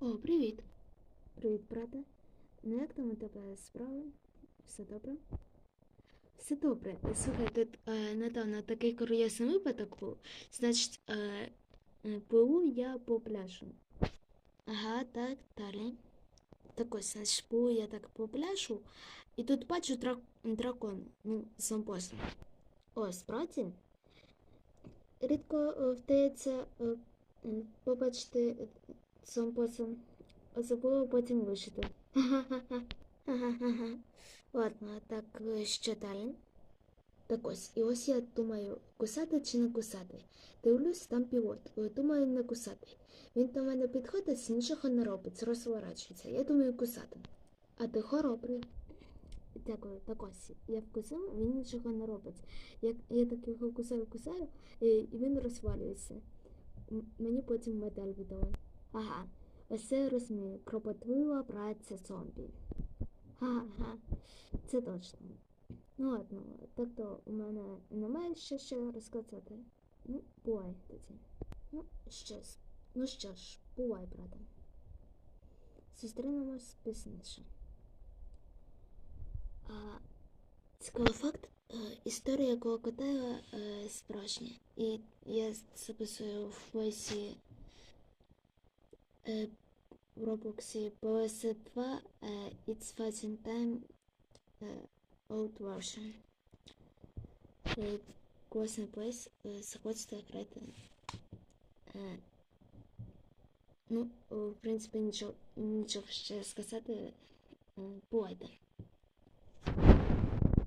О, привіт. Привіт, брате. Ну як там у тебе справи? Все добре? Все добре. Слухай, тут е, недавно такий курйозний випадок був. Значить, е, е, я по пляжу. Ага, так, далі. Так ось, значить, пливу я так по пляжу, і тут бачу драк- дракона, ну, зомбоса. О, справді? Рідко е, вдається е, побачити е, зомбоса, особливо потім. Ха-ха-ха. Ладно, так е, що далі? Так ось, і ось я думаю, кусати чи не кусати. Дивлюсь, там пілот. Е, Думаю, не кусати. Він до мене підходить, нічого не робить, розворачується. Я думаю, кусати. А ти хоробрий. Дякую, так ось. Я вкусив, він нічого не робить. Я, я так його кусаю, кусаю, і, він розвалюється. Мені потім медаль видали. Ага, я розумію. Кропотлива праця зомбі. Ага, це точно. Ну ладно, тобто у мене немає ще що розказати. Ну, бувай тоді. Ну, щось. Ну що ж, бувай, брате. Зустрінемось пізніше. А, цікавий факт. е, Історія крокодила е, справжня. І я записую в весі е, в Роблоксі PS2 е, It's Fighting Time е, Old Version. Е, Класний плейс, е, заходьте грати. Е, ну, в принципі, нічого, нічого ще сказати. Е, Бувайте.